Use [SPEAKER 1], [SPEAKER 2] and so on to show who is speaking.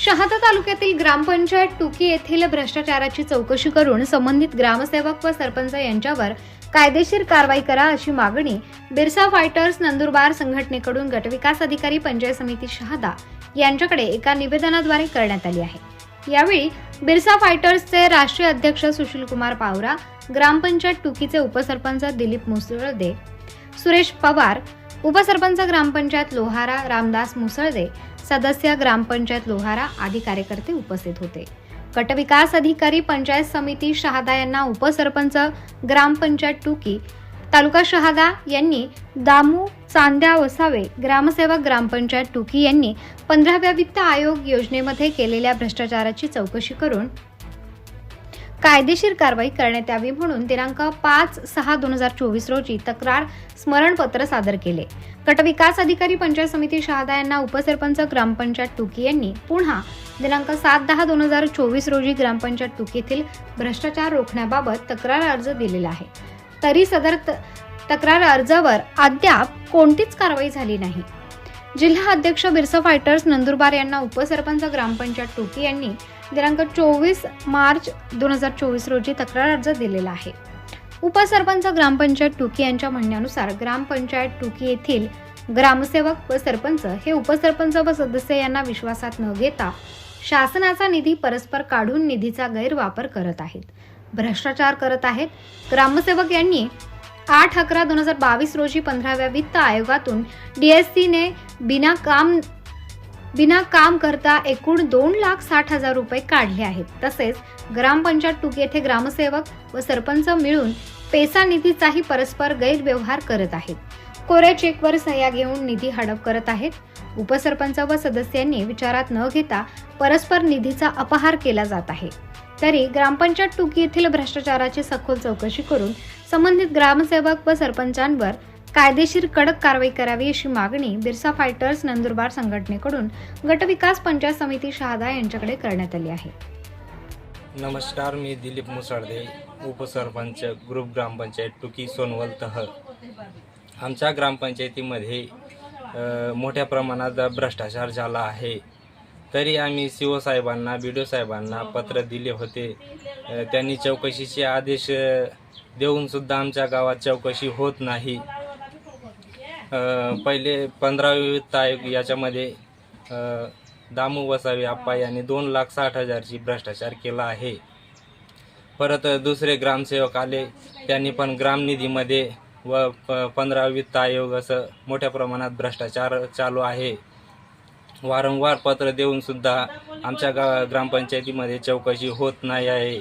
[SPEAKER 1] शहादा तालुक्यातील ग्रामपंचायत टुकी येथील भ्रष्टाचाराची चौकशी करून संबंधित ग्रामसेवक व सरपंच यांच्यावर कायदेशीर कारवाई करा अशी मागणी बिरसा फायटर्स नंदुरबार संघटनेकडून गटविकास अधिकारी पंचायत समिती शहादा यांच्याकडे एका निवेदनाद्वारे करण्यात आली आहे. यावेळी बिरसा फायटर्सचे राष्ट्रीय अध्यक्ष सुशीलकुमार पावरा ग्रामपंचायत टुकीचे उपसरपंच दिलीप मुसळदे सुरेश पवार उपसरपंच ग्रामपंचायत लोहारा रामदास मुसळदे सदस्य ग्रामपंचायत लोहारा आदी कार्यकर्ते उपस्थित होते. गटविकास अधिकारी पंचायत समिती शहादा यांना उपसरपंच ग्रामपंचायत टुकी तालुका शहादा यांनी दामू चांद्या वसावे ग्रामसेवक ग्रामपंचायत टुकी यांनी पंधराव्या वित्त आयोग योजनेमध्ये केलेल्या भ्रष्टाचाराची चौकशी करून कायदेशीर कारवाई करण्यात यावी म्हणून दिनांक पाच सहा दोन हजार चोवीस रोजी तक्रार स्मरणपत्र सादर केले. गटविकास अधिकारी पंचायत समिती शहादा यांना उपसरपंच ग्रामपंचायत टुकी यांनी पुन्हा दिनांक सात दहा दोन हजार चोवीस रोजी ग्रामपंचायत टुकीतील भ्रष्टाचार रोखण्याबाबत तक्रार अर्ज दिलेला आहे. तरी सदर त- तक्रार अर्जावर अद्याप कोणतीच कारवाई झाली नाही. जिल्हा अध्यक्ष बिरसा फायटर्स नंदुरबार यांना उपसरपंच ग्रामपंचायत टोकी यांनी दिनांक चोवीस मार्च दोन हजार चोवीस रोजी तक्रार अर्ज दिलेला आहे. उपसरपंच ग्रामपंचायत टुकी यांच्या म्हणण्यानुसार ग्रामपंचायत टुकी येथील ग्रामसेवक व सरपंच हे उपसरपंच व सदस्य यांना विश्वासात न घेता शासनाचा निधी परस्पर काढून निधीचा गैरवापर करत आहेत. भ्रष्टाचार करत आहेत. ग्रामसेवक यांनी आठ अकरा दोन हजार बावीस रोजी पंधराव्या वित्त आयोगातून डीएससीने बिना काम बिना काम करता एकूण दोन लाख साठ हजार रुपये काढले आहेत. तसेच ग्रामपंचायत टूक येथे ग्रामसेवक व सरपंच मिळून पेसा निधीचाही परस्पर गैरव्यवहार करत आहेत. कोऱ्या चेकवर सह्या घेऊन निधी हडप करत आहेत. उपसरपंच व सदस्यांनी विचारात न घेता परस्पर निधीचा अपहार केला जात आहे. तरी ग्रामपंचायत टुकी येथील भ्रष्टाचाराची सखोल चौकशी करून संबंधित ग्रामसेवक व सरपंचांवर कायदेशीर कडक कारवाई करावी अशी मागणी बिरसा फायटर्स नंदुरबार संघटनेकडून गटविकास पंचायत समिती शहादा यांच्याकडे करण्यात आली आहे.
[SPEAKER 2] नमस्कार मी दिलीप मुसळदे उपसरपंच ग्रुप ग्रामपंचायत टुकी सोनवल तह आमच्या ग्रामपंचायतीमध्ये मोठ्या प्रमाणात भ्रष्टाचार झाला आहे. तरी आम्ही सी ओ साहेबांना बी डी ओ साहेबांना पत्र दिले होते. त्यांनी चौकशीचे आदेश देऊनसुद्धा आमच्या गावात चौकशी होत नाही. पहिले पंधरा वित्त आयोग याच्यामध्ये दामू वसावे आप्पा यांनी दोन लाख साठ हजारची भ्रष्टाचार केला आहे. परत दुसरे ग्रामसेवक आले त्यांनी पण ग्रामनिधीमध्ये व प पंधरा वित्त आयोग असं मोठ्या प्रमाणात भ्रष्टाचार चालू आहे. वारंवार पत्र देऊन सुद्धा आमच्या गा ग्रामपंचायतीमध्ये चौकशी होत नाही आहे.